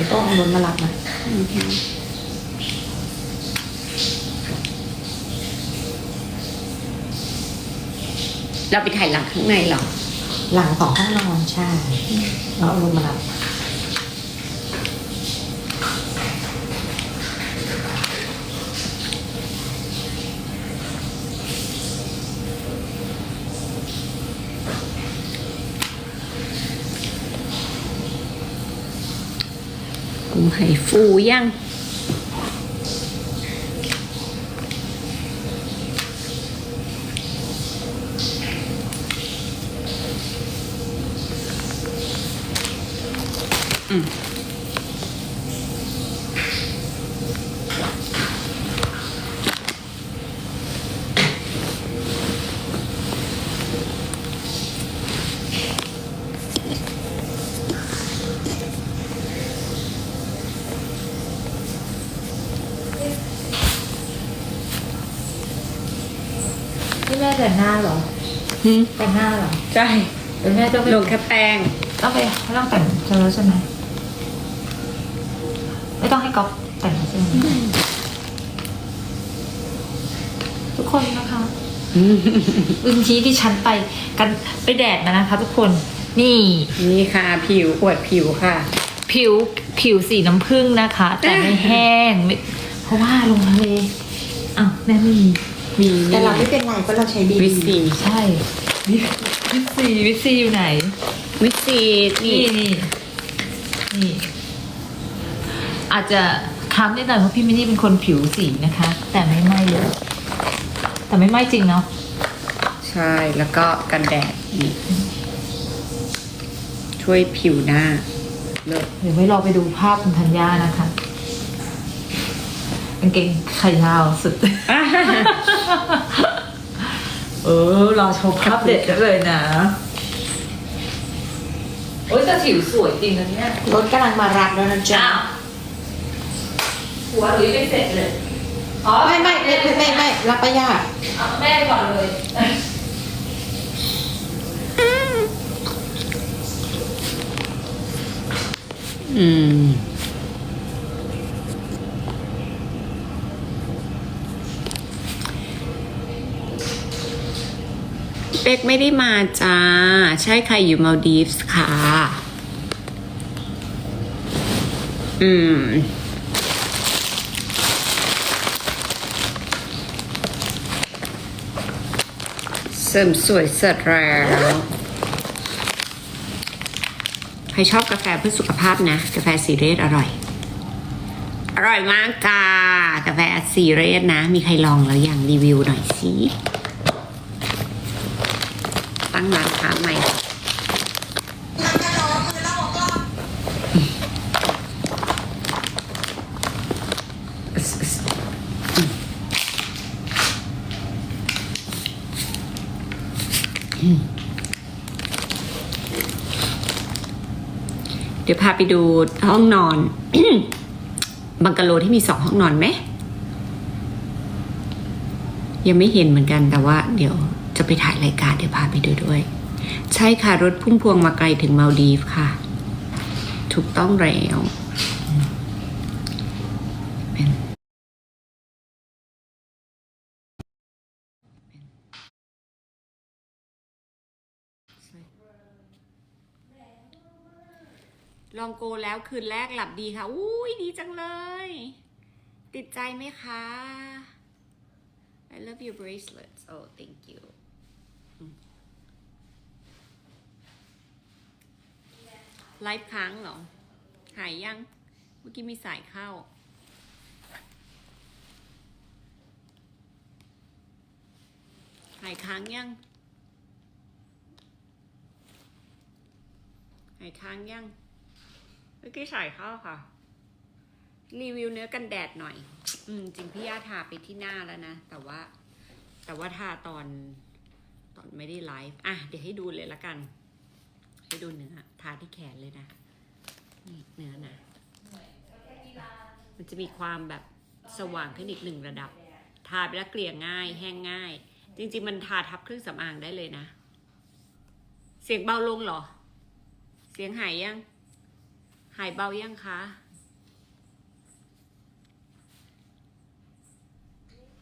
ดี๋ยวต้องเอารถมารับนะเราไปถ่ายหลังข้างในเหรอ หลังของห้องนอนใช่แล้วเอารถมารับ กุ้งไห่ฟูยัง อืม นี่แม่แต่งหน้าเหรอ หืมแต่งหน้าเหรอใช่เดี๋ยวแม่ต้องไปลงแค่แป้งต้องไปไม่ต้องแต่งเธอใช่ไหมไม่ต้องให้ก๊อฟแต่งใช่ไหมทุกคนนะคะวันนี้ที่ฉันไปกันไปแดดมานะคะ ทุกคนนี่นี่ค่ะ ผิวอวดผิวค่ะ ผิวผิวสีน้ำผึ้งนะคะ แต่ไม่แห้งไม่เพราะว่าลงทะเลอ้าวแม่ไม่มี มีแต่เราไม่เป็นไรเพราะเราใช้บีวิซีใช่วิวิซีวิซีอยู่ไหน วิซีนี่นี่นี่นี่อาจจะค้ำนิดหน่อยเพราะพี่มินนี่เป็นคนผิวสีนะคะ แต่ไม่ไหม้เลยแต่ไม่ไหม้จริงเนาะใช่แล้วก็กันแดดนี่ช่วยผิวหน้าเลิศเดี๋ยวไว้รอไปดูภาพคุณธัญญานะคะ กางเกงขายาวสุด เออรอชมภาพเด็ดได้เลยนะ โอ้ยแต่ผิวสวยจริงนะเนี่ยรถกำลังมารับแล้วนะจ๊ะ อ้าวหัวหรือยังไม่เสร็จเลยอ๋อไม่ไม่ไม่ไม่ไม่ไม่รับประหยัดเอาแม่ก่อนเลยอืม เป็กไม่ได้มาจ้า ใช่ใครอยู่มาดีฟส์ค่ะ อืม เสริมสวยเสร็จแล้ว ใครชอบกาแฟเพื่อสุขภาพนะ กาแฟสีเรสอร่อย อร่อยมากจ้ากาแฟสีเรสนะ มีใครลองแล้วยังรีวิวหน่อยสิ ตั้งร้านค้าใหม่เดี๋ยวพาไปดูห้องนอน บังกะโลที่มีสองห้องนอนไหม ยังไม่เห็นเหมือนกันแต่ว่าเดี๋ยว ไปถ่ายรายการเดี๋ยวพาไปดูด้วย ใช่ค่ะ รถพุ่มพวงมาไกลถึงมาลดีฟค่ะ ถูกต้องแล้วลองโกแล้วคืนแรกหลับดีค่ะ อุ้ยดีจังเลย ติดใจไหมคะ I love your bracelets oh thank you อืม ไลฟ์ค้างเหรอ หายยัง เมื่อกี้มีสายเข้า หายค้างยัง หายค้างยัง เมื่อกี้สายเข้าค่ะ รีวิวเนื้อกันแดดหน่อย อืม จริงพี่ย่าทาไปที่หน้าแล้วนะ แต่ว่า แต่ว่าทาตอน ตอนไม่ได้ไลฟ์ อะ เดี๋ยวให้ดูเลยละกัน ไปดูเนื้อทาที่แขนเลยนะนี่เนื้อนะมันจะมีความแบบสว่างขึ้นอีกหนึ่งระดับ ทาไปแล้วเกลี่ยง่าย แห้งง่าย จริง ๆ มันทาทับเครื่องสำอางได้เลยนะ เสียงเบาลงหรอ เสียงหายยัง หายเบายังคะ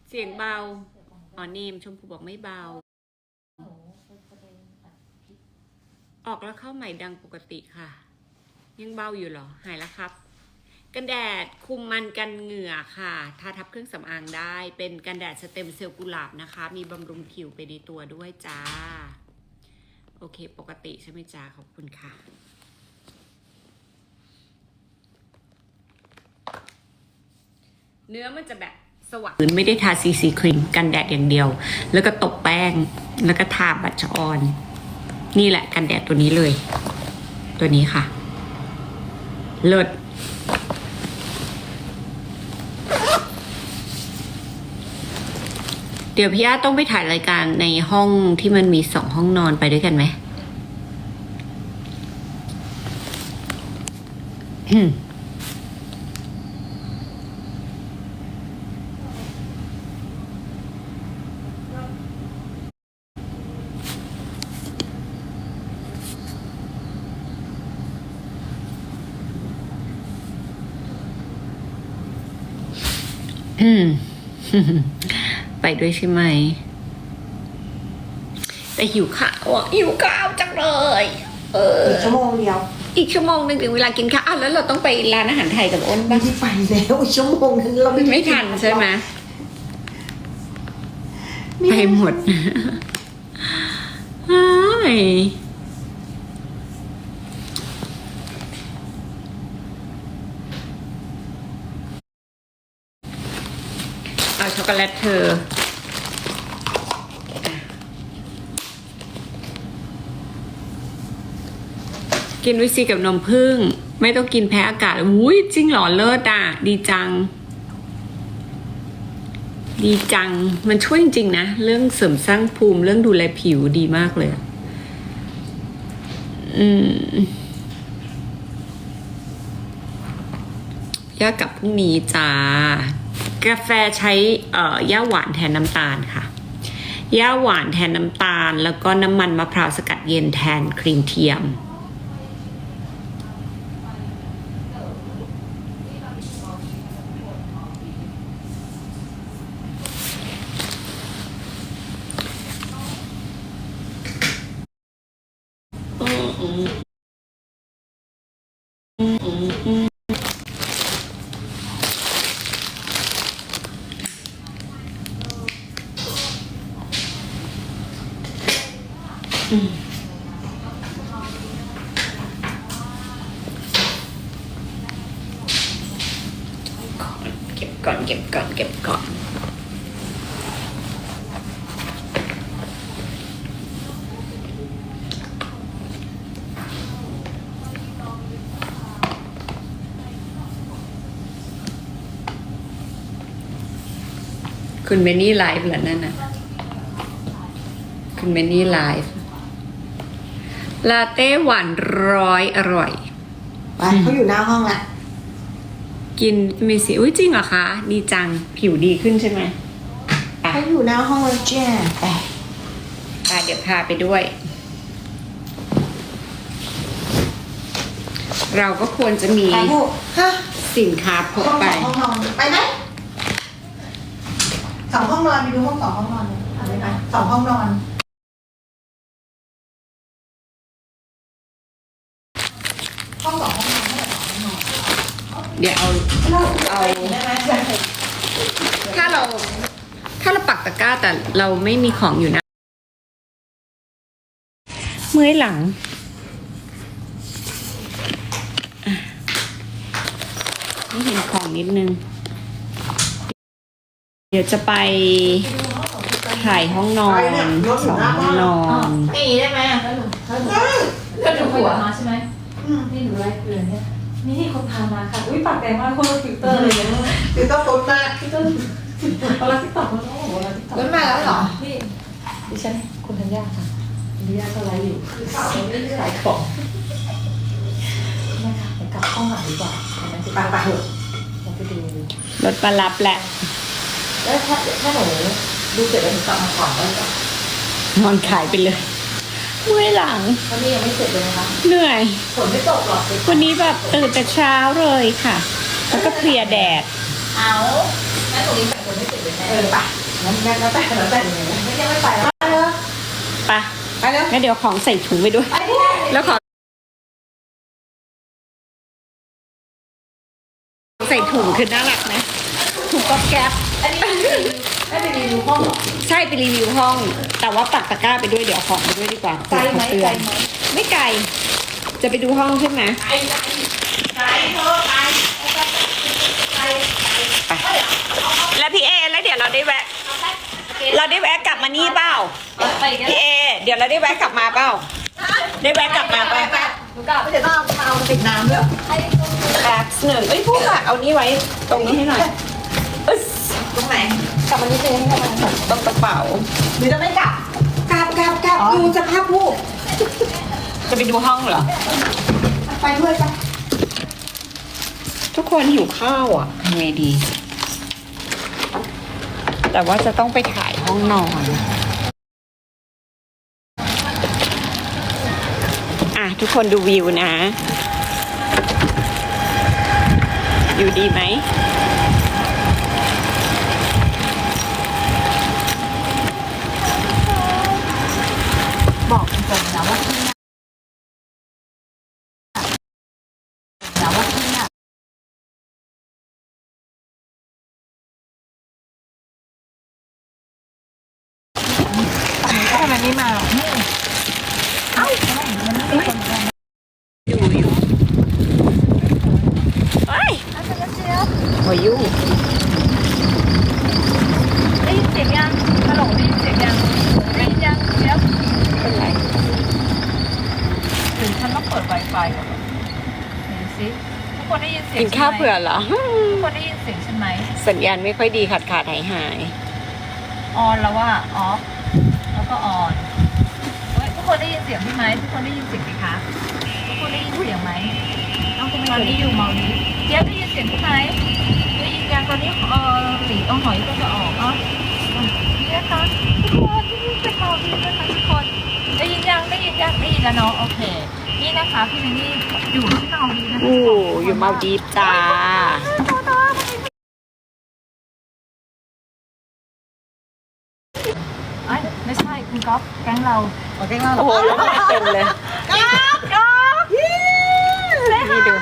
เสียงเบาอ๋อเนมชมพูบอกไม่เบา ออกแล้วเข้าใหม่ดังปกติค่ะ ยังเบาอยู่เหรอ หายแล้วครับ กันแดดคุมมันกันเหงื่อค่ะ ทาทับเครื่องสำอางได้ เป็นกันแดดสเต็มเซลล์กุหลาบนะคะ มีบำรุงผิวไปในตัวด้วยจ้า โอเค ปกติใช่ไหมจ้า ขอบคุณค่ะเนื้อมันจะแบบสว่างไม่ได้ทาซีซีครีมกันแดดอย่างเดียว แล้วก็ตบแป้ง แล้วก็ทาบัชออน นี่แหละกันแดดตัวนี้เลย ตัวนี้ค่ะ เลิศเดี๋ยวพี่อาต้องไปถ่ายรายการในห้องที่มันมีสองห้องนอนไปด้วยกันไหมอืม อืม ไป ด้วยใช่ไหม แต่หิวข้าวอะหิวข้าวจังเลย เอออีกชั่วโมงเดียว อีกชั่วโมงหนึ่งถึงเวลากินข้าวอะแล้วเราต้องไปร้านอาหารไทยกับอ้นไม่บ้างได้ไปแล้วอีกชั่วโมงนึงเราไม่ไม่ทันใช่ไหมไม่ไปหมดอ้ายเอาช็อกโกแลตเธอ กินวิซีกับนมผึ้งไม่ต้องกินแพ้อากาศอุ้ยจริงหรอเลิศอะ ดีจัง ดีจังมันช่วยจริงๆนะ เรื่องเสริมสร้างภูมิเรื่องดูแลผิวดีมากเลย อืมย่ากับพรุ่งนี้จ้ากาแฟใช้เอ่อย่าหวานแทนน้ำตาลค่ะย่าหวานแทนน้ำตาล แล้วก็น้ำมันมะพร้าวสกัดเย็นแทนครีมเทียม เก็บก่อนเก็บก่อนเก็บก่อนคุณเมนี่ไลฟ์เหรอนั่นน่ะ คุณเมนี่ไลฟ์ ลาเต้หวานร้อยอร่อย ไปเขาอยู่หน้าห้องละกินมีสีอุ้ยจริงเหรอคะ ดีจังผิวดีขึ้นใช่ไหมเขาอยู่หน้าห้องแล้วแจ้ไปอะเดี๋ยวพาไปด้วย เราก็ควรจะมี ไปลูกฮะสินค้าพกห้องไปสองห้องนอนไปไหมสองห้องนอนไปดูห้องสองห้องนอนเลยเอาเลยนะสองห้องนอน ห้องสองห้องนอนเท่าไหร่สองห้องนอน เดี๋ยวเอาเราเอาได้ไหมใช่ถ้าเรา ถ้าเราปักตะกร้าแต่เราไม่มีของอยู่นะเมื่อยหลังอะนี่เห็นของนิดนึง เดี๋ยวจะไปถ่ายห้องนอนสองห้องนอนไม่ได้ไหมแล้วหนูแล้วหนูได้แล้วหนูหัวมาใช่ไหมอืมนี่หนูไล่เกลือเนี่ย นี่ที่คนพามาค่ะ อุ้ยปากแดงมากคนละฟิลเตอร์เลยเนี่ยคือต้องฟุ้นมากฟิลเตอร์เอาละติ๊กต็อกเขาต้องบอกว่าติ๊กต็อกฟุ้นมาแล้วเหรอนี่ดิฉันคุณธัญญาค่ะคุณธัญญาก็ไลฟ์อยู่คือข่าวไม่ได้ขายของไม่ค่ะเดี๋ยวกลับห้องหลังดีกว่าทำไมที่ไปไปเถอะเราไปดูรถมารับแหละแล้วถ้าถ้าหนูดูเสร็จแล้วหนูกลับมาก่อนได้จ้ะนอนขายไปเลย เมื่อยหลังเพราะนี่ยังไม่เสร็จเลยนะคะเหนื่อยฝนไม่ตกหรอกเด็กวันนี้แบบตื่นแต่เช้าเลยค่ะ แล้วก็เพลียแดดเอาแล้วหนูยังแต่งฝนไม่เสร็จเลยเออไปงั้นงั้นแล้วแต่แล้วแต่เลยไม่ยังไม่ไปแล้วไปเลยไปไปเลยงั้นเดี๋ยวของใส่ถุงไปด้วยไปที่ไหนแล้วขอใส่ถุงคือน่ารักนะถุงก๊อบแก๊บ อันนี้ไม่ไปรีวิวห้องเหรอใช่ไปรีวิวห้อง แต่ว่าปักตะกร้าไปด้วยเดี๋ยวเอาของไปด้วยดีกว่าไกลไหมเตือไกลไหมไม่ไกล จะไปดูห้องใช่ไหมไปไปเธอไปไปแล้วพี่เอแล้วเดี๋ยวเราได้แวะ เราได้แวะกลับมานี่เปล่าไปกันพี่เอ เดี๋ยวเราได้แวะกลับมาเปล่าได้แวะกลับมาเปล่าหนูกลับเดี๋ยวต้องเอาเอากระติกน้ำด้วยแป๊บหนึ่งเอ้ยพูดอะเอานี่ไว้ตรงนี้ให้หน่อย ตรงไหนกลับมานิดนึงให้กำลังใจตรงกระเป๋าหรือจะไม่กลับ กลับกลับกลับอ๋อดูสภาพลูกจะไปดูห้องเหรอ ไปด้วยปะทุกคนหิวข้าวอะทำไงดี แต่ว่าจะต้องไปถ่ายห้องนอน อะ ทุกคนดูวิวนะอยู่ดีไหม บอกตรงๆนะว่าที่เนี่ยนะว่าที่เนี่ย ทำไมไม่มา อยู่อยู่เฮ้ย หัวยุ่งได้ยินเสียงยังฮัลโหลได้ยินเสียงยังได้ยินยังเดี๋ยวเป็นไรถึงฉันต้องเปิด Wi-Fi ก่อนเห็นสิทุกคนได้ยินเสียงกินข้าวเผื่อเหรอ ทุกคนได้ยินเสียงฉันไหมสัญญาณไม่ค่อยดีขาดขาดหายหายออนแล้วว่าออฟแล้วก็ออนเฮ้ยทุกคนได้ยินเสียงพี่ไหมทุกคนได้ยินเสียงไหมคะทุกคนได้ยินเสียงไหมน้องตอนนี้อยู่เมาดีเจี๊ยบได้ยินเสียงพี่ไหมได้ยินยัง ตอนนี้เออหลีเอาหอยก็จะออกเนาะนี่นะคะทุกคนที่นี่เป็นเมาดีนะคะทุกคนได้ยินยังได้ยินยังได้ยินแล้วเนาะโอเค นี่นะคะพี่มินนี่อยู่ที่เมาดีนะคะๆอู้อยู่มาดีฟจ้าไม่ใช่คุณก๊อฟแก๊งเราโอเคเราโอ้โหแล้วมาเต็มเลย ก๊อฟ นี่ดู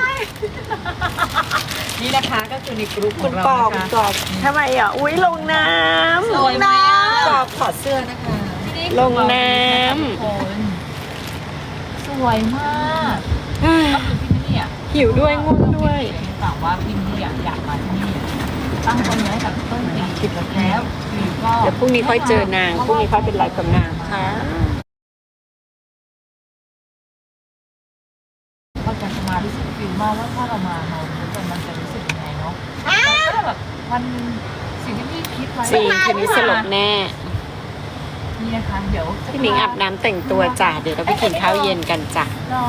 นี่นะคะก็คือในกลุ่มขคุองณเราปอบนะคะกอบทำไมอะ อุ้ยลงน้ำสวยไหมอะกอบถอดเสื้อนะคะที่นี่ลงน้ำทุกคนสวยมากก็คือพี่นี่อะหิวด้วยง่วงด้วยถามว่าพี่นี่อยากอยากมาที่นี่ตั้งต้นไว้กับต้นปีคิดแล้วอยู่ก็เดี๋ยวพรุ่งนี้ค่อยเจอนางพรุ่งนี้ค่อยเป็นไลฟ์กับนางค่ะ มากว่าถ้าเรามาเราจะมันจะรู้สึกยังไงเนาะแล้วก็แบบมันสิ่งที่พี่คิดไว้จริงคืนนี้สลบแน่ นี่นะคะเดี๋ยวจะพี่หมิงอาบน้ำแต่งตัวจ้ะเดี๋ยวเราไปกินข้าวเย็นกันจ้ะรอ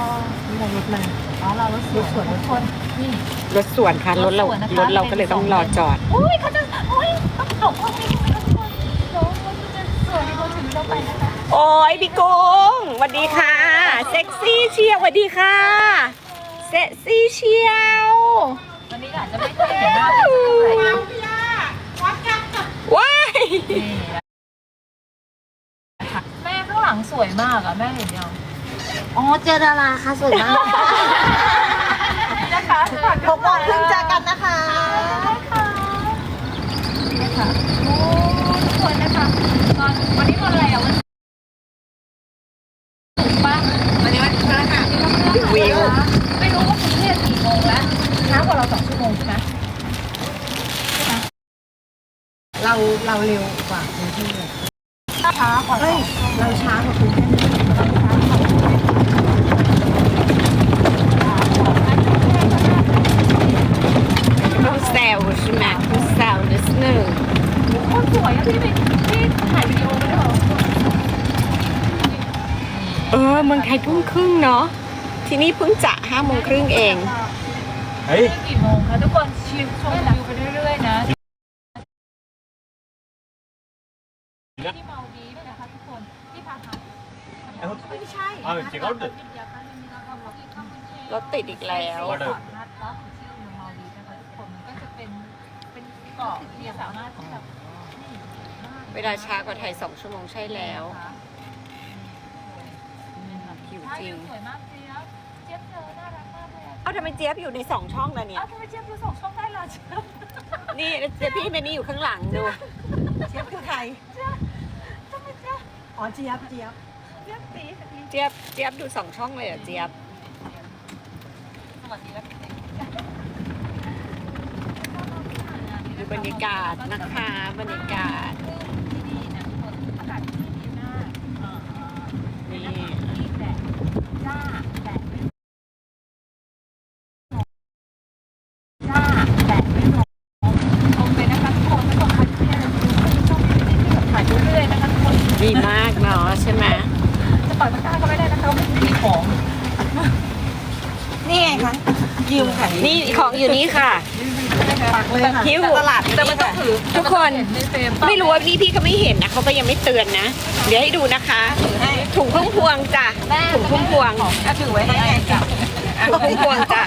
มีอะไรรถมาอ๋อเรารถสวนสวนรถคนนี่ รถส่วนค่ะรถเรารถสวนนะคะ รถเราก็เลยต้องรอจอด อุ้ยเขาจะอุ้ยต้องหลบห้องนี้ไหมคะทุกคนเดี๋ยวเขาจะสวยเขาถึงเราไปนะคะ โอ้ยพี่กุ้งสวัสดีค่ะ เซ็กซี่เชียวสวัสดีค่ะ เซ็กซี่เชียววันนี้อาจจะไม่ค่อยเห็นหน้าพี่เท่าไหร่นะว้ายนี่นะคะแม่ข้างหลังสวยมากอะแม่เห็นยังอ๋อเจอดาราค่ะสวยมากนี่นะคะสวัสดีหกโมงครึ่งเจอกันนะคะค่ะนี่ค่ะโอ้ทุกคนนะคะตอนวันนี้วันอะไรอะวันศุกร์ปะ วันนี้วันพฤหัส วิว ไม่รู้ว่ากรุงเทพกี่โมงแล้วช้ากว่าเราสองชั่วโมงใช่ไหม เราเร็วกว่ากรุงเทพช้ากว่าเฮ้ยเราช้ากว่ากรุงเทพเราแซวใช่ไหมต้องแซวนิดนึงคนสวยอะพี่เป็นพี่ถ่ายวิดีโอไว้ด้วยเหรอเออเมืองไทยทุ่มครึ่งเนาะที่นี่เพิ่งจะห้าโมงครึ่งเอง เฮ้ย กี่โมงคะทุกคนชิมชมวิว ทุกคนมันก็จะเป็นเป็นเกาะที่สามารถที่จะเวลาช้ากว่าไทยสองชั่วโมงใช่แล้วผิวจริงสวยมากเจี๊ยบเจี๊ยบเธอน่ารักมากเลยอะเอาทำไมเจี๊ยบอยู่ในสองช่องล่ะเนี่ย เอ้าทำไมเจี๊ยบดูสองช่องได้ล่ะเจี๊ยบนี่เจี๊ยบพี่เมนี่อยู่ข้างหลังดู เจี๊ยบคือใครทำไมเจี๊ยบอ๋อเจี๊ยบเจี๊ยบเจี๊ยบตีเจี๊ยบเจี๊ยบดูสองช่องเลยเหรอเจี๊ยบ สวัสดีแล้วพี่เด็ก ดู บรรยากาศนะคะบรรยากาศที่นี่นะทุกคนอากาศที่ดีมากเนี่จ้าแดดไม่ร้อนจ้าแดดไม่ร้อนโอเคนะคะทุกคนทุกคนค่ะที่นี่เราดูช่องนี้ที่ถ่ายเรื่อยนะคะทุกคนดีมากเนาะใช่ไหมจะปล่อยมันกล้าก็ไม่ได้นะคะไม่มีของนี่ไงคะยืมค่ะนี่ของอยู่นี่ค่ะ ปักเลยค่ะหิ้วตลาดแต่มันต้องถือทุกคนในเฟรมไม่รู้ว่านี่พี่เขาไม่เห็นนะเขาก็ยังไม่เตือนนะ เดี๋ยวให้ดูนะคะถุงพุ่มพวงจ้ะแม่ถุงพุ่มพวงก็ถือไว้ให้ไงจ้ะถุงพุ่มพวงจ้ะ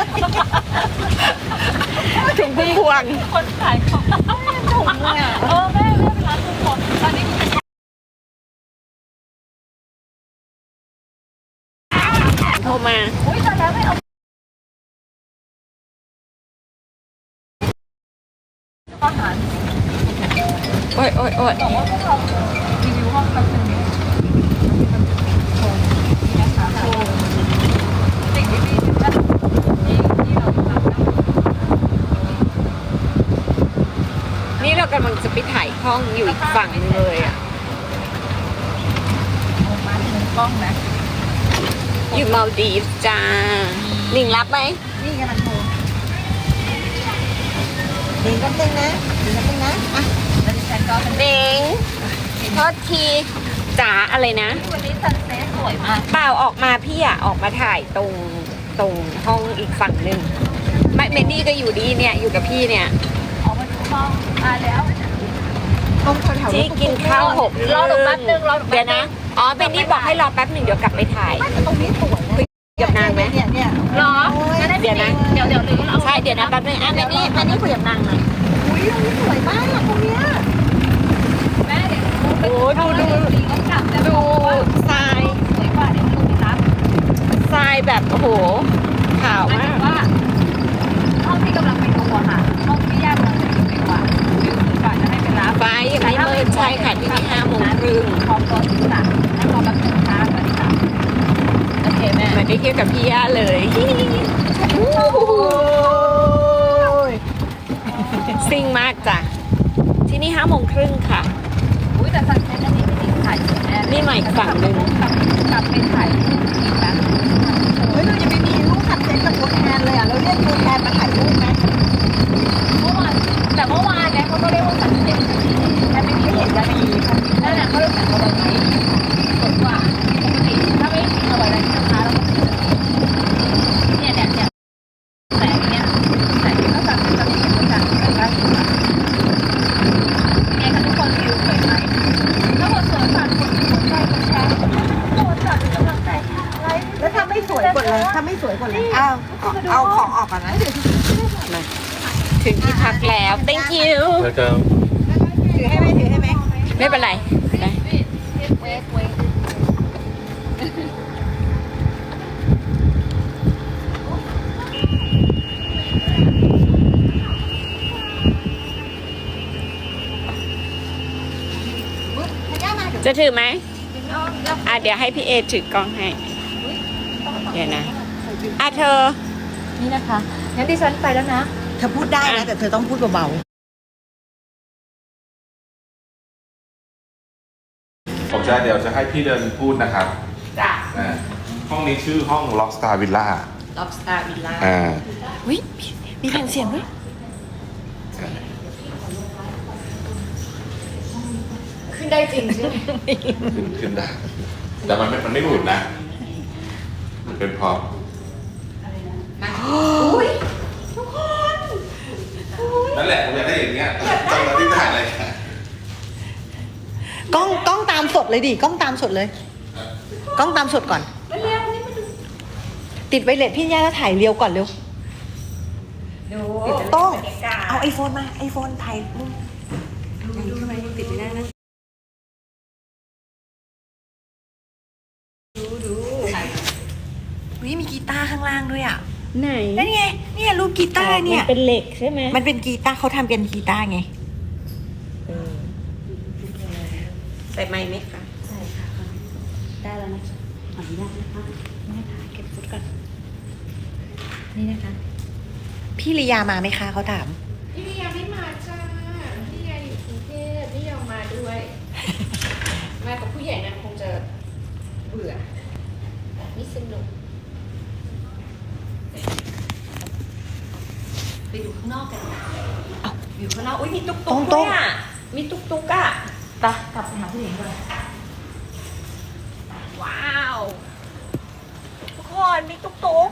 ถุงพุ่มพวงคนขายของถุงเนี่ยเออแม่แม่เป็นร้านทุกคนตอนนี้คือโทรมาอุ้ยตอนแล้วไม่เอาอา อ๊ยโอ๊ยโอ๊ยบอกว่าพวกเรารีวิวห้องแป๊บนึงเนี่ยนะคะโชว์สิ่งที่มีที่ที่เราทำนะนี่เรากำลังจะไปถ่ายห้องอยู่อีกฝั่งหนึงเลยอะ ออกมาถึงกล้องนะ อยู่มาลดีฟส์จ้าหนิงรับไหม นี่กำลังโทรเดี๋ยวแป๊บนึงนะเดี๋ยวแป๊บนึงนะ อะ เป็นหนิงโทษทีจ๋าอะไรนะ วันนี้ซันเซ็ตสวยมาก เปล่าออกมาพี่อะออกมาถ่ายตรงตรงห้องอีกฝั่งหนึ่งไม่เมนนี่ก็อยู่ดีเนี่ยอยู่กับพี่เนี่ยออกมาดูห้องอ่าแล้วตรงแถวๆที่กินข้าวหกรอหนูแป๊บนึงรอหนูแป๊บนึงเดี๋ยวนะอ๋อเมนนี่บอกให้รอแป๊บหนึ่งเดี๋ยวกลับไปถ่ายไม่แต่ตรงนี้สวยนะกับนางไหมเนี่ยเนี่ยหรอโอ้ยงั้ให้เดี๋ยวนะเดี๋ยวเดี๋ยวหรือเราใช่เดี๋ยวนะแป๊บหนึงอะเมนนี่เมนนี่คุยกับนางหน่อยอุ้ยตรงนี้สวยมากตรงเนี้ยแม่เดี๋ยว โอ้ดูดูดูทรายสวยกว่าเดี๋ยวลูกไปรับทรายแบบโอ้โหขาวมากว่าห้องที่กำลังไปดูอะค่ะห้องที่ย่ากำลังจะอยู่ดีกว่าอยู่ถึงก่อนจะให้ไปรับไฟยังไม่มืดใช่ค่ะที่นี่ห้าโมงครึ่งพร้อมรถที่สั่งแล้วรอแป๊บนึงค่ะสวัสดีค่ะโอเคแม่เหมือนได้เที่ยวกับพี่ย่าเลยซิ่งมากจ้ะที่นี่ห้าโมงครึ่งค่ะ แต่ซันเซ็ตอันนี้ไม่ได้ถ่ายสวยแน่เลยนี่ใหม่อีกฝั่งหนึ่ง กลับกลับไปถ่ายรูปอีกนะเฮ้ยเรายังไม่มีรูปสัตว์เซ็ตกับตัวแทนเลยอะ เราเรียกตัวแทนมาถ่ายรูปไหมเมื่อวานแต่เมื่อวานเนี่ยเขาก็เรียกว่าสันเซ็ตแต่ไม่มีเห็นจะมีนั่นแหละเขาเรียกสันเอาไว้ไหมสวยกว่าปกติถ้าไม่เอาไว้แล้วที่นะคะแล้วก็เนี่ยเนี่ยเนี่ยแสงเนี่ยแสงที่เขาสั่งจะมีคนสั่งไปได้อยู่นะเนี่ยค่ะทุกคนวิวสวยไหมถ้าหมดสวยฝากกดหัวใจกดแชร์กดฝากเป็นกำลังใจไลค์ แล้วถ้าไม่สวยกดเลยถ้าไม่สวยกดเลยอ้าวเอาของออกก่อนนะ มาถึงที่พักแล้ว thank you แล้วก็ ถือให้ไหมถือให้ไหม ไม่เป็นไรได้ เวกเวก จะถือไหมอะเดี๋ยวให้พี่เอถือกล้องให้ เดี๋ยวนะอะเธอ นี่นะคะงั้นดิฉันไปแล้วนะ เธอพูดได้นะแต่เธอต้องพูดเบาผมจะเดี๋ยวจะให้พี่เดินพูดนะครับจ้ะอ่าห้องนี้ชื่อห้อง Rockstar Villa Lobster Villa อ่าวิมีแผ่นเสียงด้วย ขึ้น ได้จริงใช่ไหมขึ้นขึ้นได้ แต่มันไม่มันไม่หลุดนะ มันเป็นพร็อพนั่นแหละผมอยากได้อย่างเงี้ยตอนที่ถ่ายอะไรกันๆกล้องกล้องตามสดเลยดิกล้องตามสดเลย กล้องตามสดก่อนติดไวเลสพี่ย่าแล้วถ่ายเรียวก่อนเร็ว ดูต้อง บรรยากาศเอาไอโฟนมาไอโฟนถ่ายรูปดูดูทำไมติดไม่ได้นะ ดูดู วิมีกีตาร์ข้างล่างด้วยอะ ไหนนั่นไงเนี่ยรูปกีตาร์เนี่ย มันเป็นเหล็กใช่ไหมมันเป็นกีตาร์เขาทำเป็นกีตาร์ไงใส่ไม้ไหมคะใช่ค่ะ ได้แล้วนะคะขออนุญาตนะคะนี่นะคะเก็บฟุตก่อนนี่นะคะ พี่ลียามาไหมคะเขาถาม พี่ลิยาไม่มาจ้าพี่ลิยาอยู่กรุงเทพไม่ยอมมาด้วย มากับผู้ใหญ่นั้นคงจะเบื่อไม่สนุก ไปดูข้างนอกกันอยู่ข้างนอกอุ้ยมีตุ๊กตรตุ๊งกๆด้วยอะมีตุ๊กตุ๊กอะไปกลับไปหาผู้หญิงก่อนว้าว ทุกคนมีตุ๊กตุ๊ก